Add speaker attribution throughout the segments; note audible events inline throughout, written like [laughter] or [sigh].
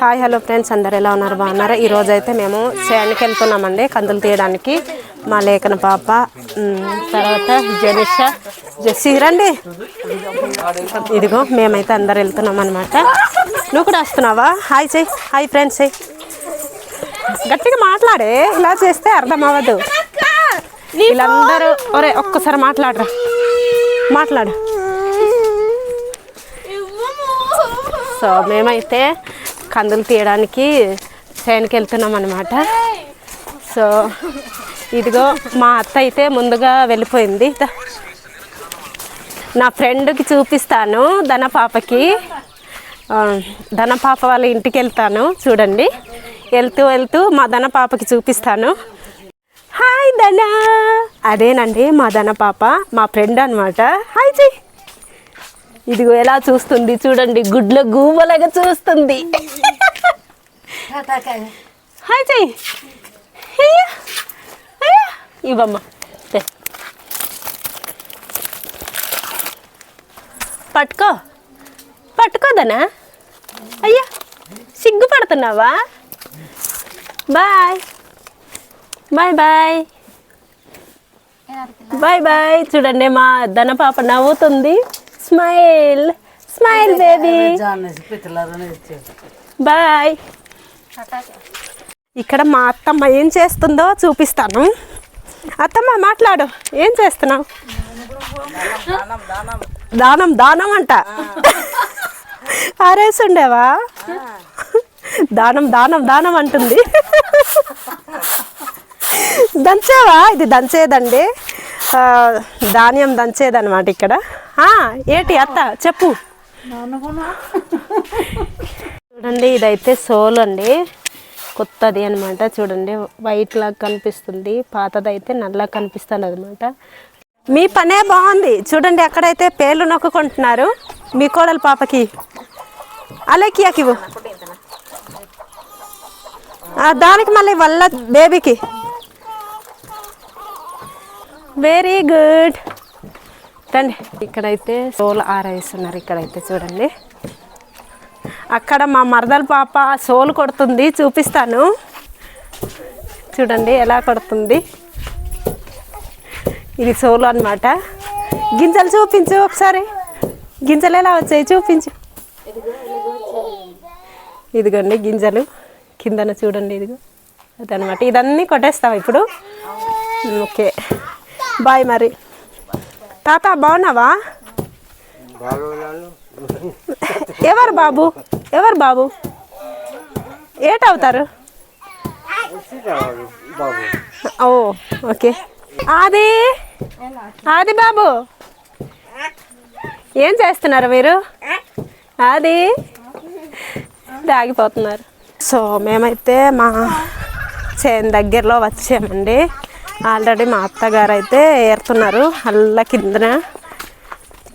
Speaker 1: Hi hello friends అందరు ఎలా ఉన్నారు? బాగున్నారా? ఈరోజు అయితే మేము చేయానికి వెళ్తున్నామండి కందులు తీయడానికి. మా లేఖన పాప తర్వాత జనిష జెస్సీ రండి. ఇదిగో మేమైతే అందరు వెళ్తున్నాం అనమాట నువ్వు కూడా వస్తున్నావా? హాయ్ చెయ్యి హాయ్ ఫ్రెండ్స్ చెయ్యి గట్టిగా మాట్లాడే. ఇలా చేస్తే అర్థం అవ్వదు. వీళ్ళందరూ ఒరే ఒక్కసారి మాట్లాడరా. మాట్లాడు. సో మేమైతే కందులు తీయడానికి చేనుకి వెళ్తున్నాం అనమాట సో ఇదిగో మా అత్త అయితే ముందుగా వెళ్ళిపోయింది. నా ఫ్రెండ్కి చూపిస్తాను ధన పాపకి. ధన పాప వాళ్ళ ఇంటికి వెళ్తాను చూడండి. వెళ్తూ వెళ్తూ మా ధన పాపకి చూపిస్తాను. హాయ్ ధన! అదేనండి మా ధన పాప మా ఫ్రెండ్ అనమాట హాయ్ జీ! ఇదిగో ఎలా చూస్తుంది చూడండి గుడ్ల గూబలాగా చూస్తుంది. హాయ్ చెయ్యి అయ్యా, అయ్యా. ఇవ్వమ్మ. పట్టుకో పట్టుకోదనా అయ్యా సిగ్గుపడుతున్నావా bye bye bye bye bye చూడండి మా ధన పాప నవ్వుతుంది స్మైల్ స్మైల్ బేబీ బాయ్ ఇక్కడ మా అత్తమ్మ ఏం చేస్తుందో చూపిస్తాను. అత్తమ్మ మాట్లాడు. ఏం చేస్తున్నావు? దానం దానం అంట. ఆరేసుండేవా దానం దానం దానం అంటుంది. దంచేవా? ఇది దంచేదండి. ఆ, ధాన్యం దంచేదన్నమాట ఇక్కడ. ఏటి అత్త చెప్పు. చూడండి ఇదైతే సోల్ అండి. కొత్తది అనమాట చూడండి వైట్ లాగా కనిపిస్తుంది. పాతదైతే నల్ల కనిపిస్తుంది అనమాట మీ పనే బాగుంది. చూడండి అక్కడైతే పేర్లు నొక్కుంటున్నారు మీ కోడలు పాపకి. అలెక్కియాకి దానికి మళ్ళీ వల్ల బేబీకి. వెరీ గుడ్ రండి. ఇక్కడైతే సోల్ ఆరేస్తున్నారు. ఇక్కడైతే చూడండి. అక్కడ మా మరదల పాప సోలు కొడుతుంది చూపిస్తాను. చూడండి ఎలా కొడుతుంది. ఇది సోలు అన్నమాట. గింజలు చూపించు ఒకసారి. గింజలు ఎలా వచ్చాయి చూపించు. ఇదిగోండి గింజలు. కిందన చూడండి ఇదిగో. అదనమాట ఇదన్నీ కొట్టేస్తావు ఇప్పుడు. ఓకే. బాయ్ మరి. తాత బాగున్నావా? ఎవరు బాబు? ఎవరు బాబు? ఏటవుతారు ఓ ఓకే. ఆది? ఆది బాబు. ఏం చేస్తున్నారు మీరు? అది దాగిపోతున్నారు సో మేమైతే మా చేను దగ్గరలో వచ్చామండి. ఆల్రెడీ మా అత్తగారు అయితే ఏరుతున్నారు. అల్ల కిందన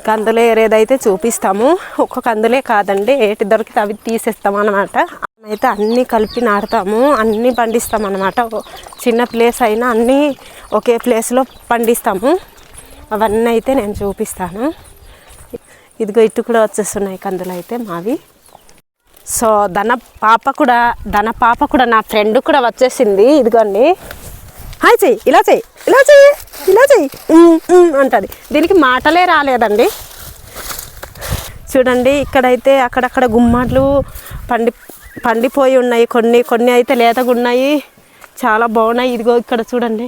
Speaker 1: కందులు ఏరేదైతే చూపిస్తాము ఒక్క కందులే కాదండి ఏటి దొరికితే అవి తీసేస్తాం అనమాట అయితే అన్నీ కలిపి నాటుతాము అన్నీ పండిస్తాం అనమాట చిన్న ప్లేస్ అయినా అన్నీ ఒకే ప్లేస్లో పండిస్తాము. అవన్నీ అయితే నేను చూపిస్తాను. ఇదిగో ఇటు కూడా వచ్చేస్తున్నాయి కందులు అయితే మావి. సో ధన పాప కూడా ధన పాప కూడా నా ఫ్రెండ్ కూడా వచ్చేసింది. ఇదిగోండి. హాయ్ చెయ్యి ఇలా చెయ్యి ఇలా చెయ్యి ఇలా చెయ్యి. అంటుంది అంటది. దీనికి మాటలే రాలేదండి. చూడండి ఇక్కడైతే అక్కడక్కడ గుమ్మాట్లు పండి పండిపోయి ఉన్నాయి. కొన్ని కొన్ని అయితే లేతగా ఉన్నాయి చాలా బాగున్నాయి. ఇదిగో ఇక్కడ చూడండి.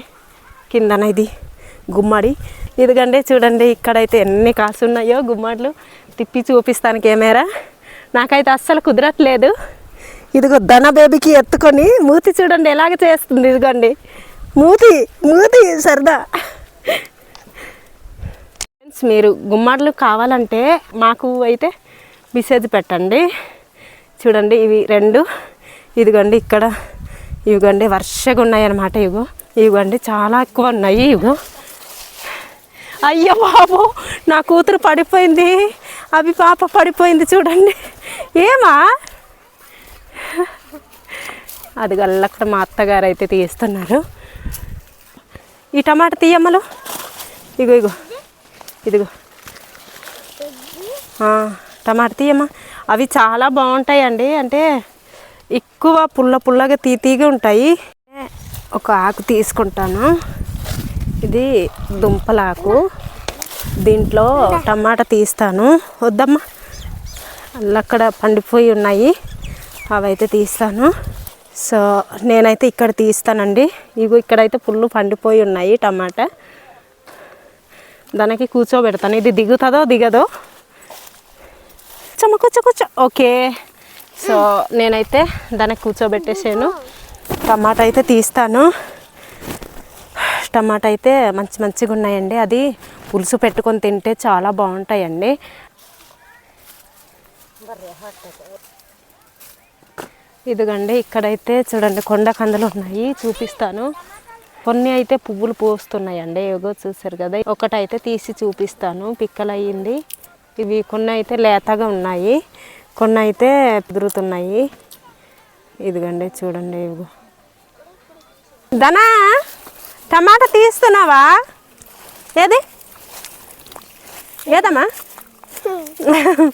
Speaker 1: కిందన ఇది గుమ్మడి. ఇదిగండి చూడండి ఇక్కడైతే ఎన్ని కాసు ఉన్నాయో గుమ్మట్లు. తిప్పి చూపిస్తాను కెమెరా. నాకైతే అస్సలు కుదరట్లేదు. ఇదిగో ధన బేబీకి ఎత్తుకొని మూతి చూడండి ఎలాగ చేస్తుంది. ఇదిగోండి. మూతి మూతి సరదా. ఫ్రెండ్స్ మీరు గుమ్మడ్లు కావాలంటే మాకు అయితే మెసేజ్ పెట్టండి. చూడండి ఇవి రెండు. ఇదిగోండి ఇక్కడ. ఇవిగోండి వర్షగా ఉన్నాయి అన్నమాట ఇవిగోండి చాలా ఎక్కువ ఉన్నాయి ఇవిగో అయ్యో బాబు నా కూతురు పడిపోయింది. అవి పాప పడిపోయింది చూడండి. ఏమా? అది గల్లక్కడ మా అత్తగారు అయితే తీస్తున్నారు. ఈ టమాటా తీయమ్మలు? ఇగో ఇగో. ఇదిగో. టమాటా తీయమ్మా. అవి చాలా బాగుంటాయండి. అంటే ఎక్కువ పుల్ల పుల్లగా తీతీగా ఉంటాయి. ఒక ఆకు తీసుకుంటాను. ఇది దుంపలాకు. దీంట్లో టమాటా తీస్తాను. వద్దమ్మా. అక్కడ పండిపోయి ఉన్నాయి. అవైతే తీస్తాను. సో నేనైతే ఇక్కడ తీస్తానండి. ఇగో ఇక్కడైతే పుల్లు పండిపోయి ఉన్నాయి టమాటా. దానికి కూర్చోబెడతాను. ఇది దిగుతుందో దిగదో? చమ్మ కూర్చో కూర్చో. ఓకే. సో నేనైతే దానికి కూర్చోబెట్టేసాను. టమాటా అయితే తీస్తాను. టమాటా అయితే మంచి మంచిగా ఉన్నాయండి. అది పులుసు పెట్టుకొని తింటే చాలా బాగుంటాయండి. ఇదిగండి ఇక్కడైతే చూడండి కొండ కందలు ఉన్నాయి చూపిస్తాను. కొన్ని అయితే పువ్వులు పూస్తున్నాయండి ఏగో చూసారు కదా. ఒకటైతే తీసి చూపిస్తాను పిక్కలు అయ్యింది ఇవి కొన్ని అయితే లేతగా ఉన్నాయి కొన్ని అయితే ఎదురుతున్నాయి ఇదిగండి చూడండి ఇవి ధనా టమాటా తీస్తున్నావా? ఏది? ఏదమ్మా? [laughs]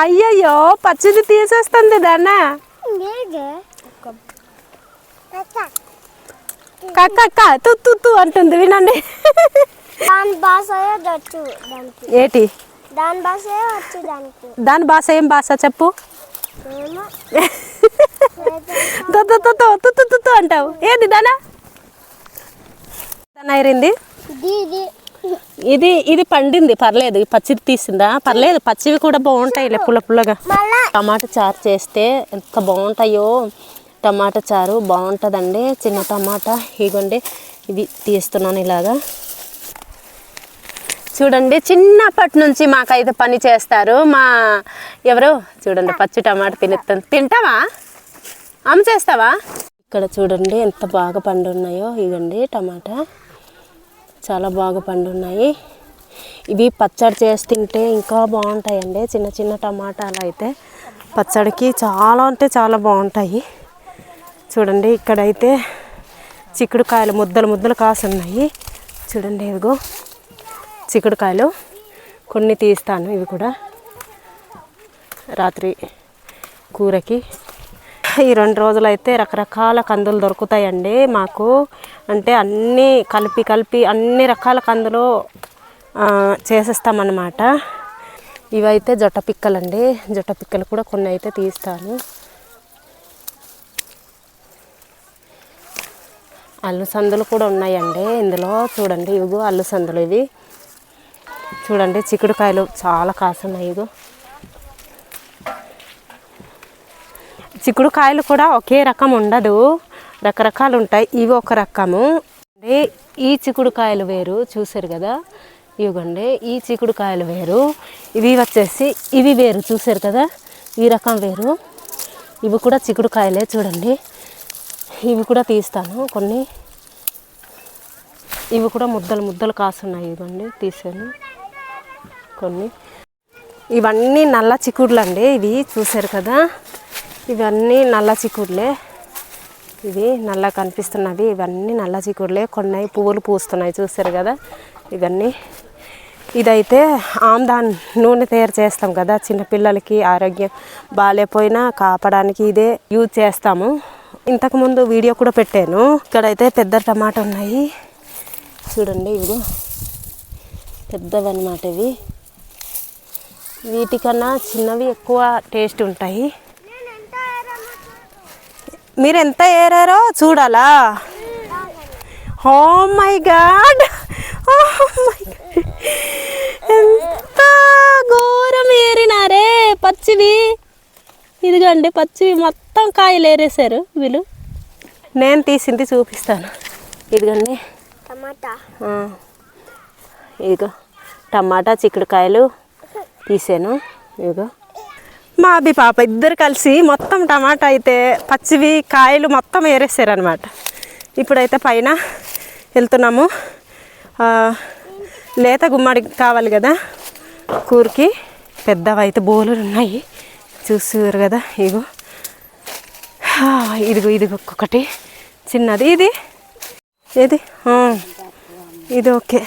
Speaker 1: అయ్యయ్యో పచ్చిది తీసేస్తుంది దాన్నా కక్క తుత్తు తు అంటుంది వినండి.
Speaker 2: దాని భాష
Speaker 1: ఏటి?
Speaker 2: దాని భాష
Speaker 1: దాని భాష ఏం భాష చెప్పు? అంటావు. ఏది దానా దాని ఐరింది
Speaker 2: ఇది ఇది
Speaker 1: ఇది ఇది పండింది పర్లేదు. పచ్చిది తీసిందా? పర్లేదు పచ్చివి కూడా బాగుంటాయి పుల్ల పుల్లగా. టమాటా చారు చేస్తే ఎంత బాగుంటాయో. టమాటా చారు బాగుంటుందండి. చిన్న టమాటా ఇగోండి. ఇవి తీస్తున్నాను ఇలాగా. చూడండి చిన్నప్పటి నుంచి మాకైతే పని చేస్తారు. మా ఎవరు? చూడండి పచ్చి టమాటా తినేస్తాను తింటావా? అమ్మ చేస్తావా? ఇక్కడ చూడండి ఎంత బాగా పండు ఉన్నాయో ఇగండి టమాటా. చాలా బాగా పండున్నాయి. ఇవి పచ్చడి చేసి తింటే ఇంకా బాగుంటాయండి. చిన్న చిన్న టమాటాలు అయితే పచ్చడికి చాలా అంటే చాలా బాగుంటాయి. చూడండి ఇక్కడైతే చిక్కుడుకాయలు ముద్దలు ముద్దలు కాసున్నాయి. చూడండి ఇదిగో చిక్కుడుకాయలు కొన్ని తీస్తాను ఇవి కూడా. రాత్రి కూరకి. ఈ రెండు రోజులైతే రకరకాల కందులు దొరుకుతాయండి మాకు. అంటే అన్నీ కలిపి కలిపి అన్ని రకాల కందులు చేసేస్తామన్నమాట. ఇవైతే జొట్ట పిక్కలండి. జొట్ట పిక్కలు కూడా కొన్ని అయితే తీస్తాను. అల్లు సందులు కూడా ఉన్నాయండి ఇందులో. చూడండి ఇవిగో అల్లు సందులు ఇవి. చూడండి చిక్కుడుకాయలు చాలా కాసున్నాయి ఇగో చిక్కుడుకాయలు కూడా ఒకే రకం ఉండదు. రకరకాలు ఉంటాయి ఇవి ఒక రకము. అంటే ఈ చిక్కుడుకాయలు వేరు. చూసారు కదా? ఇవ్వండి ఈ చిక్కుడుకాయలు వేరు. ఇవి వచ్చేసి ఇవి వేరు. చూసారు కదా? ఈ రకం వేరు. ఇవి కూడా చిక్కుడుకాయలే చూడండి. ఇవి కూడా తీస్తాను కొన్ని. ఇవి కూడా ముద్దలు ముద్దలు కాసున్నాయి. ఇవ్వండి తీసాను. కొన్ని. ఇవన్నీ నల్ల చిక్కుడులు అండి ఇవి చూసారు కదా? ఇవన్నీ నల్ల చిక్కుడులే. ఇవి నల్ల కనిపిస్తున్నవి. ఇవన్నీ నల్ల చిక్కుడులే. కొన్ని పువ్వులు పూస్తున్నాయి. చూసారు కదా? ఇవన్నీ. ఇదైతే ఆమ్దాన్ నూనె తయారు చేస్తాం కదా చిన్నపిల్లలకి ఆరోగ్యం బాగాలేకపోయినా కాపడానికి ఇదే యూజ్ చేస్తాము. ఇంతకుముందు వీడియో కూడా పెట్టాను. ఇక్కడైతే పెద్ద టమాటా ఉన్నాయి. చూడండి ఇవి. పెద్దవి అన్నమాట ఇవి. వీటికన్నా చిన్నవి ఎక్కువ టేస్ట్ ఉంటాయి. మీరు ఎంత ఏరారో చూడాలా? Oh my god oh my ఎంత ఘోరం ఏరినారే పచ్చివి. ఇదిగోండి పచ్చివి మొత్తం కాయలు ఏరేశారు వీళ్ళు. నేను తీసింది చూపిస్తాను. ఇదిగోండి.
Speaker 2: టమాటా.
Speaker 1: ఇదిగో టమాటా చిక్కుడుకాయలు తీసాను. ఇదిగో. మా అబ్బి పాప ఇద్దరు కలిసి మొత్తం టమాటా అయితే పచ్చివి కాయలు మొత్తం ఏరేసారనమాట ఇప్పుడైతే పైన వెళ్తున్నాము. లేత గుమ్మడి కావాలి కదా కూరకి. పెద్దవైతే బోలులు ఉన్నాయి. చూసారు కదా ఇగో. ఇదిగో ఇదిగో ఒక్కొక్కటి. చిన్నది ఇది. ఏది? ఇది ఓకే.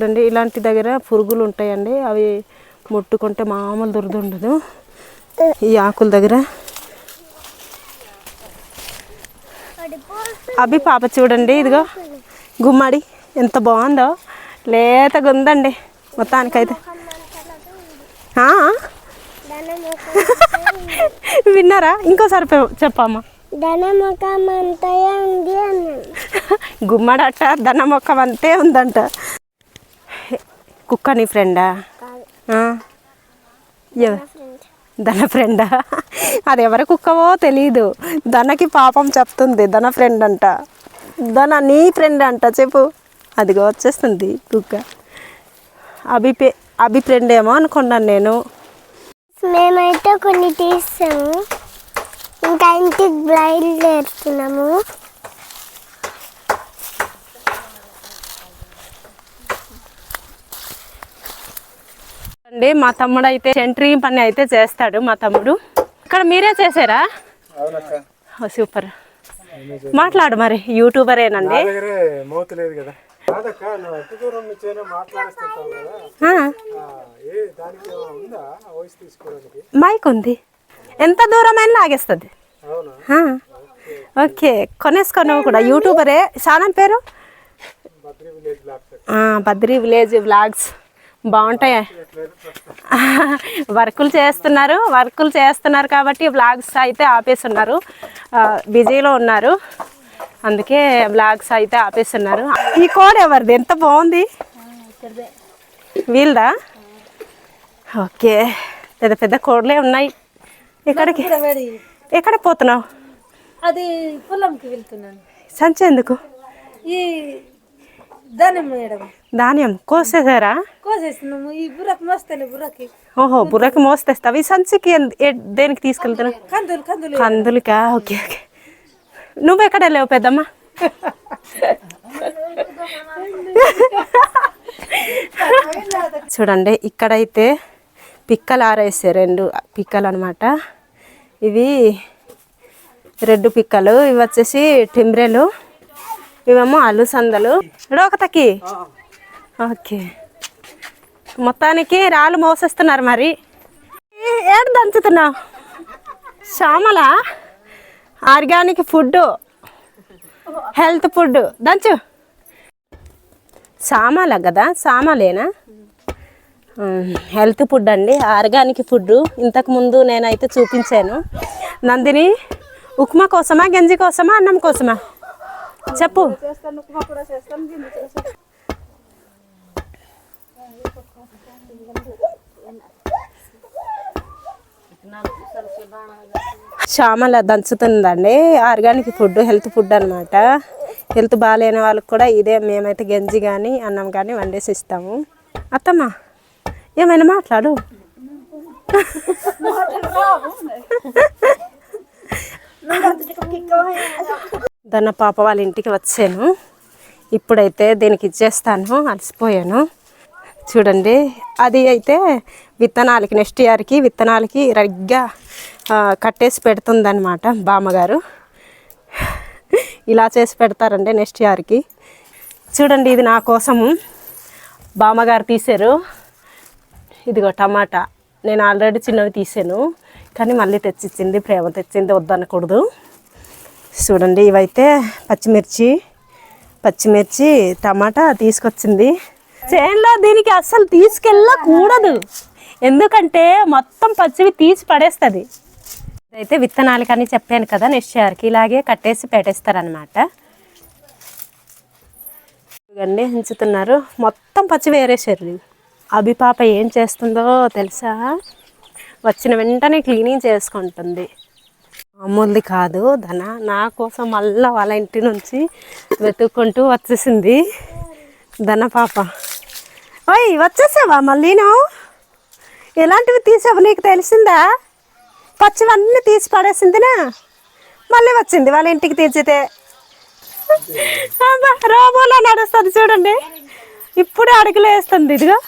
Speaker 1: చూడండి ఇలాంటి దగ్గర పురుగులు ఉంటాయండి. అవి ముట్టుకుంటే మామూలు దురద ఉండదు. ఈ ఆకుల దగ్గర. అభి పాప చూడండి ఇదిగో. గుమ్మడి ఎంత బాగుందో. లేతగా ఉందండి. మొత్తానికైతే? విన్నారా? ఇంకోసారి చెప్పమ్మా.
Speaker 2: ధన ముఖం అంతయే ఉంది
Speaker 1: గుమ్మడట మొక్క అంతే ఉందంట. కుక్క నీ ఫ్రెండా? ధన ఫ్రెండా. అది ఎవరి కుక్కవో తెలియదు ధనకి పాపం చెప్తుంది ధన ఫ్రెండ్ అంట. ధన నీ ఫ్రెండ్ అంట చెప్పు. అదిగో వచ్చేస్తుంది కుక్క. అభి అభి ఫ్రెండ్ ఏమో అనుకున్నాను నేను.
Speaker 2: మేమైతే కొన్ని తీస్తాము ఇంకా ఇంటికి బయలుదేరుతున్నాము.
Speaker 1: అండి మా తమ్ముడు అయితే సెంటరింగ్ పని అయితే చేస్తాడు మా తమ్ముడు. ఇక్కడ మీరే చేసారా సూపర్. మాట్లాడు మరి యూట్యూబరేనండి. మైక్ ఉంది. ఎంత దూరమైనా లాగేస్తుంది. ఓకే కొనేసుకో నువ్వు కూడా. యూట్యూబరే ఛానల్ పేరు?
Speaker 3: బద్రీ విలేజ్ బ్లాక్స్
Speaker 1: బాగుంటాయి? వర్కులు చేస్తున్నారు వర్కులు చేస్తున్నారు కాబట్టి వ్లాగ్స్ అయితే ఆపేస్తున్నారు. బిజీలో ఉన్నారు. అందుకే వ్లాగ్స్ అయితే ఆపేస్తున్నారు. ఈ కోడ్ ఎవరిది? ఎంత బాగుంది? వీళ్ళదా? ఓకే. పెద్ద పెద్ద కోడ్లే ఉన్నాయి. ఎక్కడికి? ఎక్కడ పోతున్నావు?
Speaker 4: అది పొలంకి వెళ్తున్నాను.
Speaker 1: సంచి ఎందుకు?
Speaker 4: ఈ మేడం.
Speaker 1: ధాన్యం కోసేసారా?
Speaker 4: కోసేస్తున్నాము ఈ బుర్రకు మస్తేనే బుర్రకి.
Speaker 1: ఓహో బుర్రకి మోస్తేస్తావు ఈ సంచికి దేనికి తీసుకెళ్తున్నావు?
Speaker 4: కందులు కందులు.
Speaker 1: కందులకా? Okay okay. నువ్వు ఎక్కడ లేవు పెద్దమ్మ? చూడండి ఇక్కడైతే పిక్కలు ఆరేసారు రెండు పిక్కలు అనమాట ఇవి రెడ్ పిక్కలు ఇవి వచ్చేసి టింబ్రెలు ఇవేమో అలుసందలు రోకతకి ఓకే. మొత్తానికి రాళ్ళు మోసేస్తున్నారు మరి. ఏ- ఏడు దంచుతున్నావు? Shyamala? Organic food. Health food. దంచు. సామాల కదా? సామాలేనా హెల్త్ ఫుడ్ అండి. Organic food. ఇంతకు ముందు నేనైతే చూపించాను. నందిని ఉప్మా కోసమా గంజి కోసమా అన్నం కోసమా? చెప్పు. శ్యామల దంచుతుందండి. ఆర్గానిక్ ఫుడ్ హెల్త్ ఫుడ్ అనమాట హెల్త్ బాగాలేని వాళ్ళకి కూడా ఇదే మేమైతే గంజి కానీ అన్నం కానీ వండేసి ఇస్తాము. అత్తమ్మ ఏమైనా మాట్లాడు? దన్న పాప వాళ్ళ ఇంటికి వచ్చాను. ఇప్పుడైతే దీనికి ఇచ్చేస్తాను. అలసిపోయాను. చూడండి అది అయితే విత్తనాలకి నెక్స్ట్ ఇయర్కి విత్తనాలకి రగ్గా కట్టేసి పెడుతుందన్నమాట బామ్మగారు. ఇలా చేసి పెడతారండి నెక్స్ట్ ఇయర్కి. చూడండి ఇది నా కోసము బామ్మగారు తీశారు. ఇదిగో టమాటా. నేను ఆల్రెడీ చిన్నవి తీసాను కానీ మళ్ళీ తెచ్చిచ్చింది ప్రేమ తెచ్చింది వద్దనకూడదు. చూడండి ఇవైతే పచ్చిమిర్చి పచ్చిమిర్చి టమాటా తీసుకొచ్చింది. చేనులో దీనికి అస్సలు తీసుకెళ్ళకూడదు. ఎందుకంటే మొత్తం పచ్చివి తీసి పడేస్తుంది. అయితే విత్తనాలు కానీ చెప్పాను కదా నెక్స్ట్ ఇయర్కి ఇలాగే కట్టేసి పెట్టేస్తారనమాట ఇవన్నీ ఉంచుతున్నారు మొత్తం పచ్చి వేరేసారు అభి పాప ఏం చేస్తుందో తెలుసా? వచ్చిన వెంటనే క్లీనింగ్ చేసుకుంటుంది. మామూలుది కాదు ధన. నా కోసం మళ్ళీ వాళ్ళ ఇంటి నుంచి వెతుక్కుంటూ వచ్చేసింది ధన పాప. ఓయ్ వచ్చేసావా మళ్ళీను ఎలాంటివి తీసావు నీకు తెలిసిందా? పచ్చివన్నీ తీసి పడేసిందినా? మళ్ళీ వచ్చింది వాళ్ళ ఇంటికి తీర్చితే. రోబోలో నడుస్తుంది చూడండి. ఇప్పుడే అడుగులు వేస్తుంది ఇదిగో.